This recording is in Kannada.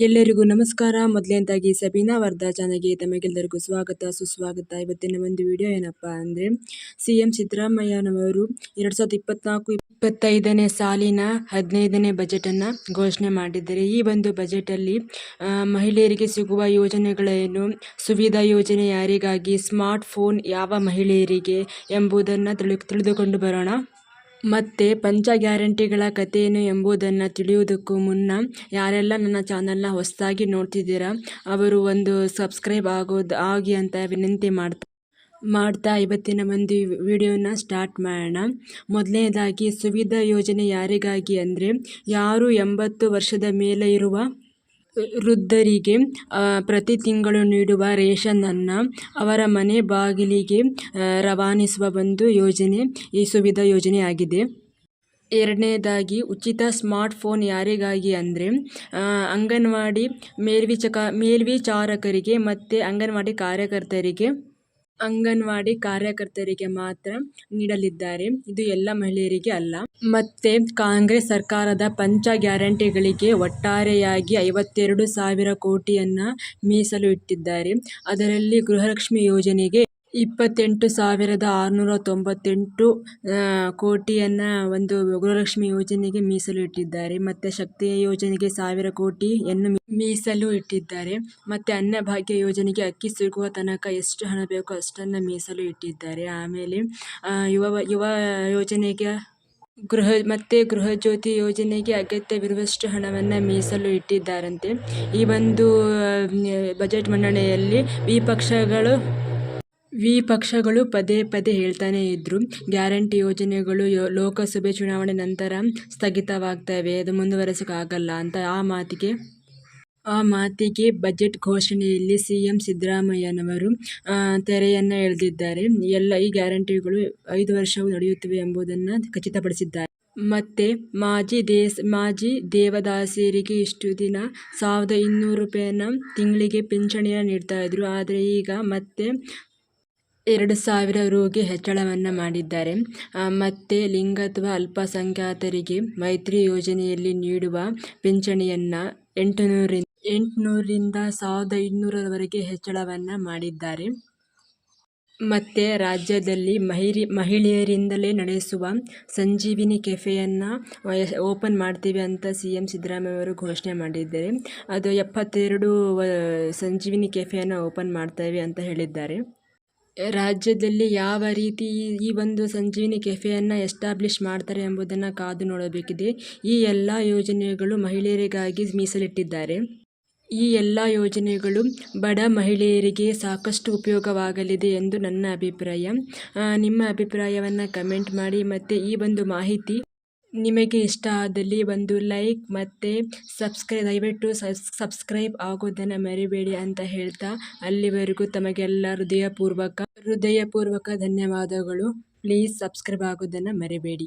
ಎಲ್ಲರಿಗೂ ನಮಸ್ಕಾರ. ಮೊದಲನೇದಾಗಿ ಸಬೀನಾ ವರ್ಧಾ ಚಾನಲ್ಗೆ ತಮಗೆಲ್ಲರಿಗೂ ಸ್ವಾಗತ. ಸುಸ್ವಾಗತ. ಇವತ್ತಿನ ಒಂದು ವಿಡಿಯೋ ಏನಪ್ಪ ಅಂದರೆ ಸಿ ಎಂ ಸಿದ್ದರಾಮಯ್ಯನವರು ಎರಡು ಸಾವಿರದ ಇಪ್ಪತ್ನಾಲ್ಕು ಇಪ್ಪತ್ತೈದನೇ ಸಾಲಿನ ಹದಿನೈದನೇ ಬಜೆಟನ್ನು ಘೋಷಣೆ ಮಾಡಿದ್ದಾರೆ. ಈ ಒಂದು ಬಜೆಟಲ್ಲಿ ಮಹಿಳೆಯರಿಗೆ ಸಿಗುವ ಯೋಜನೆಗಳೇನು ಸುವಿಧಾ ಯೋಜನೆ ಯಾರಿಗಾಗಿ ಸ್ಮಾರ್ಟ್ ಫೋನ್ ಯಾವ ಮಹಿಳೆಯರಿಗೆ ಎಂಬುದನ್ನು ತಿಳಿ ತಿಳಿದುಕೊಂಡು ಬರೋಣ. ಮತ್ತು ಪಂಚ ಗ್ಯಾರಂಟಿಗಳ ಕಥೆಯೇನು ಎಂಬುದನ್ನು ತಿಳಿಯುವುದಕ್ಕೂ ಮುನ್ನ ಯಾರೆಲ್ಲ ನನ್ನ ಚಾನಲ್ನ ಹೊಸದಾಗಿ ನೋಡ್ತಿದ್ದೀರಾ, ಅವರು ಒಂದು ಸಬ್ಸ್ಕ್ರೈಬ್ ಆಗೋದು, ಆಗಿ ಅಂತ ವಿನಂತಿ ಮಾಡ್ತಾ ಮಾಡ್ತಾ ಇವತ್ತಿನ ಒಂದು ವಿಡಿಯೋನ ಸ್ಟಾರ್ಟ್ ಮಾಡೋಣ. ಮೊದಲನೇದಾಗಿ ಸುವಿಧಾ ಯೋಜನೆ ಯಾರಿಗಾಗಿ ಅಂದರೆ, ಯಾರು ಎಂಬತ್ತು ವರ್ಷದ ಮೇಲೆ ಇರುವ ವೃದ್ಧರಿಗೆ ಪ್ರತಿ ತಿಂಗಳು ನೀಡುವ ರೇಷನನ್ನು ಅವರ ಮನೆ ಬಾಗಿಲಿಗೆ ರವಾನಿಸುವ ಒಂದು ಯೋಜನೆ, ಈ ಸುವಿಧಾ ಯೋಜನೆಯಾಗಿದೆ. ಎರಡನೇದಾಗಿ, ಉಚಿತ ಸ್ಮಾರ್ಟ್ ಫೋನ್ ಯಾರಿಗಾಗಿ ಅಂದರೆ ಅಂಗನವಾಡಿ ಮೇಲ್ವಿಚಕ ಮೇಲ್ವಿಚಾರಕರಿಗೆ ಮತ್ತು ಅಂಗನವಾಡಿ ಕಾರ್ಯಕರ್ತರಿಗೆ ಅಂಗನವಾಡಿ ಕಾರ್ಯಕರ್ತರಿಗೆ ಮಾತ್ರ ನೀಡಲಿದ್ದಾರೆ. ಇದು ಎಲ್ಲ ಮಹಿಳೆಯರಿಗೆ ಅಲ್ಲ. ಮತ್ತೆ ಕಾಂಗ್ರೆಸ್ ಸರ್ಕಾರದ ಪಂಚ ಗ್ಯಾರಂಟಿಗಳಿಗೆ ಒಟ್ಟಾರೆಯಾಗಿ ಐವತ್ತೆರಡು ಸಾವಿರ ಕೋಟಿಯನ್ನು ಮೀಸಲು ಇಟ್ಟಿದ್ದಾರೆ. ಅದರಲ್ಲಿ ಗೃಹಲಕ್ಷ್ಮಿ ಯೋಜನೆಗೆ ಇಪ್ಪತ್ತೆಂಟು ಸಾವಿರದ ಆರುನೂರ ತೊಂಬತ್ತೆಂಟು ಕೋಟಿಯನ್ನು ಒಂದು ಗೃಹಲಕ್ಷ್ಮಿ ಯೋಜನೆಗೆ ಮೀಸಲು ಇಟ್ಟಿದ್ದಾರೆ. ಮತ್ತು ಶಕ್ತಿ ಯೋಜನೆಗೆ ಸಾವಿರ ಕೋಟಿಯನ್ನು ಮೀಸಲು ಇಟ್ಟಿದ್ದಾರೆ. ಮತ್ತು ಅನ್ನಭಾಗ್ಯ ಯೋಜನೆಗೆ ಅಕ್ಕಿ ಸಿಗುವ ತನಕ ಎಷ್ಟು ಹಣ ಬೇಕೋ ಅಷ್ಟನ್ನು ಮೀಸಲು ಇಟ್ಟಿದ್ದಾರೆ. ಆಮೇಲೆ ಯುವ ಯುವ ಯೋಜನೆಗೆ ಗೃಹ, ಮತ್ತು ಗೃಹಜ್ಯೋತಿ ಯೋಜನೆಗೆ ಅಗತ್ಯವಿರುವಷ್ಟು ಹಣವನ್ನು ಮೀಸಲು ಇಟ್ಟಿದ್ದಾರಂತೆ. ಈ ಒಂದು ಬಜೆಟ್ ಮಂಡನೆಯಲ್ಲಿ ವಿಪಕ್ಷಗಳು ವಿಪಕ್ಷಗಳು ಪದೇ ಪದೇ ಹೇಳ್ತಾನೆ ಇದ್ರು. ಗ್ಯಾರಂಟಿ ಯೋಜನೆಗಳು ಲೋಕಸಭೆ ಚುನಾವಣೆ ನಂತರ ಸ್ಥಗಿತವಾಗ್ತವೆ. ಅದು ಮುಂದುವರೆಸೋಕ್ಕಾಗಲ್ಲ ಅಂತ ಆ ಮಾತಿಗೆ ಆ ಮಾತಿಗೆ ಬಜೆಟ್ ಘೋಷಣೆಯಲ್ಲಿ ಸಿ ಎಂ ಸಿದ್ದರಾಮಯ್ಯನವರು ತೆರೆಯನ್ನು ಎಳೆದಿದ್ದಾರೆ. ಎಲ್ಲ ಈ ಗ್ಯಾರಂಟಿಗಳು ಐದು ವರ್ಷವೂ ನಡೆಯುತ್ತವೆ ಎಂಬುದನ್ನು ಖಚಿತಪಡಿಸಿದ್ದಾರೆ. ಮತ್ತೆ ಮಾಜಿ ದೇಸ್, ಮಾಜಿ ದೇವದಾಸಿಯರಿಗೆ ಇಷ್ಟು ದಿನ ಸಾವಿರದ ಇನ್ನೂರು ರೂಪಾಯಿಯನ್ನು ತಿಂಗಳಿಗೆ ಪಿಂಚಣಿಯನ್ನು ನೀಡ್ತಾಯಿದ್ರು ಆದರೆ ಈಗ ಮತ್ತೆ ಎರಡು ಸಾವಿರ ರೂಗೆ ಹೆಚ್ಚಳವನ್ನು ಮಾಡಿದ್ದಾರೆ. ಮತ್ತು ಲಿಂಗತ್ವ ಅಲ್ಪಸಂಖ್ಯಾತರಿಗೆ ಮೈತ್ರಿ ಯೋಜನೆಯಲ್ಲಿ ನೀಡುವ ಪಿಂಚಣಿಯನ್ನು ಎಂಟುನೂರಿಂದ ಎಂಟುನೂರರಿಂದ ಸಾವಿರದ ಇನ್ನೂರರವರೆಗೆ ಹೆಚ್ಚಳವನ್ನು ಮಾಡಿದ್ದಾರೆ. ಮತ್ತು ರಾಜ್ಯದಲ್ಲಿ ಮಹಿರಿ, ಮಹಿಳೆಯರಿಂದಲೇ ನಡೆಸುವ ಸಂಜೀವಿನಿ ಕೆಫೆಯನ್ನು ಓಪನ್ ಮಾಡ್ತೀವಿ ಅಂತ ಸಿ ಎಂ ಸಿದ್ದರಾಮಯ್ಯವರು ಘೋಷಣೆ ಮಾಡಿದ್ದಾರೆ. ಅದು ಎಪ್ಪತ್ತೆರಡು ಸಂಜೀವಿನಿ ಕೆಫೆಯನ್ನು ಓಪನ್ ಮಾಡ್ತೇವೆ ಅಂತ ಹೇಳಿದ್ದಾರೆ. ರಾಜ್ಯದಲ್ಲಿ ಯಾವ ರೀತಿ ಈ ಒಂದು ಸಂಜೀವಿನಿ ಕೆಫೆಯನ್ನು ಎಸ್ಟಾಬ್ಲಿಷ್ ಮಾಡ್ತಾರೆ ಎಂಬುದನ್ನು ಕಾದು ನೋಡಬೇಕಿದೆ. ಈ ಎಲ್ಲ ಯೋಜನೆಗಳು ಮಹಿಳೆಯರಿಗಾಗಿ ಮೀಸಲಿಟ್ಟಿದ್ದಾರೆ. ಈ ಎಲ್ಲ ಯೋಜನೆಗಳು ಬಡ ಮಹಿಳೆಯರಿಗೆ ಸಾಕಷ್ಟು ಉಪಯೋಗವಾಗಲಿದೆ ಎಂದು ನನ್ನ ಅಭಿಪ್ರಾಯ. ನಿಮ್ಮ ಅಭಿಪ್ರಾಯವನ್ನು ಕಮೆಂಟ್ ಮಾಡಿ ಮತ್ತು ಈ ಒಂದು ಮಾಹಿತಿ ನಿಮಗೆ ಇಷ್ಟ ಆದಲ್ಲಿ ಒಂದು ಲೈಕ್ ಮತ್ತು ಸಬ್ಸ್ಕ್ರೈ, ದಯವಿಟ್ಟು ಸಬ್ಸ್ಕ್ರೈಬ್ ಆಗೋದನ್ನು ಮರಿಬೇಡಿ ಅಂತ ಹೇಳ್ತಾ ಅಲ್ಲಿವರೆಗೂ ತಮಗೆಲ್ಲ ಹೃದಯಪೂರ್ವಕ ಹೃದಯಪೂರ್ವಕ ಧನ್ಯವಾದಗಳು. ಪ್ಲೀಸ್ ಸಬ್ಸ್ಕ್ರೈಬ್ ಆಗೋದನ್ನು ಮರಿಬೇಡಿ.